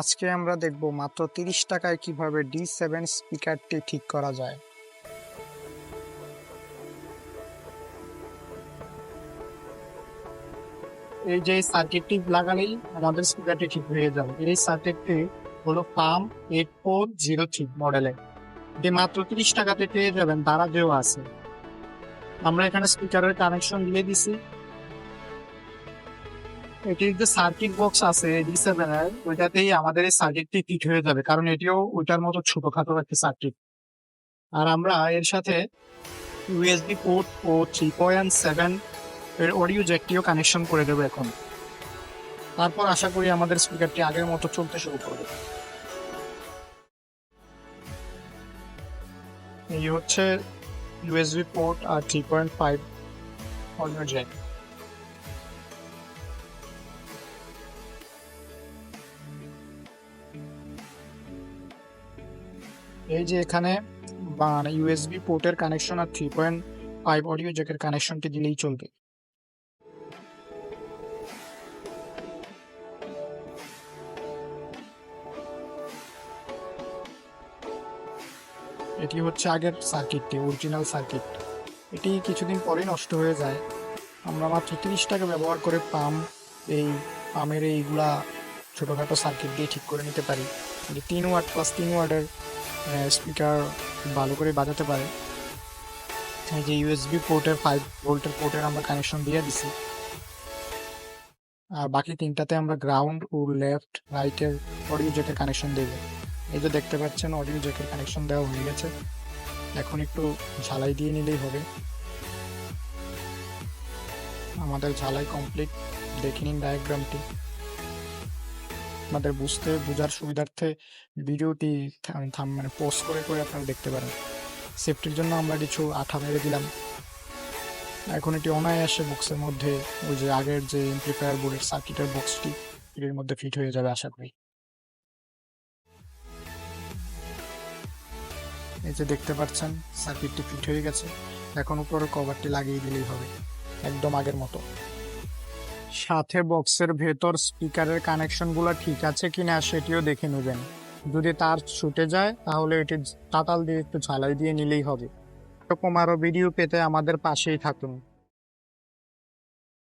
আজকে আমরা দেখব মাত্র তিরিশ টাকায় কীভাবে ডি সেভেন স্পিকারটি ঠিক করা যায়। এই যে সার্কিটটি লাগালেই আমাদের স্পিকারটি ঠিক হয়ে যাবে। এই সার্কিটটি হলো PAM eight four zero three মডেলের এটি মাত্র তিরিশ টাকাতে পেয়ে যাবেন তারা যেও আছে। আমরা এখানে স্পিকারের কানেকশন দিয়ে দিছি। এটির যে সার্কিট বক্স আছে ডি সেভেন এর, ওইটাতেই আমাদের এই সার্কিটটি ফিট হয়ে যাবে, কারণ এটিও ওইটার মতো ছোটখাটো একটা সার্কিট আর আমরা এর সাথে ইউএসবি পোর্ট ও থ্রি পয়েন্ট সেভেন এর অডিও জ্যাকটিও কানেকশন করে দেবো এখন। তারপর আশা করি আমাদের স্পিকারটি আগের মতো চলতে শুরু করবে। এই হচ্ছে ইউএসবি পোর্ট আর three point five audio jack এই যে এখানে মানে ইউএসবি পোর্টের কানেকশন আর থ্রি পয়েন্ট ফাইভ অডিও জ্যাকের কানেকশনটি দিলেই চলবে। এটি হচ্ছে আগের সার্কিটটি অরিজিনাল সার্কিট এটি কিছুদিন পরেই নষ্ট হয়ে যায়। আমরা মাত্র তিরিশ টাকা ব্যবহার করে পাম, এই পামের এইগুলা ছোটোখাটো সার্কিট দিয়ে ঠিক করে নিতে পারি। তিন ওয়াট প্লাস তিন ওয়াটের স্পিকার ভালো করে বাজাতে পারে। যে ইউএসবি পোর্টের ফাইভ ভোল্টের পোর্টের আমরা কানেকশন দিয়ে দিছি। আর বাকি তিনটাতে আমরা গ্রাউন্ড ও লেফট রাইটের অডিও জ্যাকের কানেকশন দেব। এই যে দেখতে পাচ্ছেন অডিও জ্যাকের কানেকশন দেওয়া হয়ে গেছে। এখন একটু ঝালাই দিয়ে নিলেই হবে। আমাদের ঝালাই কমপ্লিট দেখে নিন ডায়াগ্রামটি আপনাদের বুঝতে, বোঝার সুবিধার্থে ভিডিওটি থাম মানে পোস্ট করে করে আপনারা দেখতে পারেন। সেফটির জন্য আমরা কিছু আঠা মেরে দিলাম। এখন এটি অনায়াসে বক্সের মধ্যে, ওই যে আগের যে এমপ্লিফায়ার বোর্ডের সার্কিটের বক্সটি এটির মধ্যে ফিট হয়ে যাবে আশা করি। এই যে দেখতে পাচ্ছেন সার্কিটটি ফিট হয়ে গেছে। এখন উপরে কভারটি লাগিয়ে দিলেই হবে, একদম আগের মতো। সাথে বক্সের ভেতর স্পিকারের কানেকশনগুলো ঠিক আছে কি না সেটিও দেখে নেবেন। যদি তার ছুটে যায়, তাহলে এটি তাতাল দিয়ে একটু ঝালাই দিয়ে নিলেই হবে। এরকম আরও ভিডিও পেতে আমাদের পাশেই থাকুন।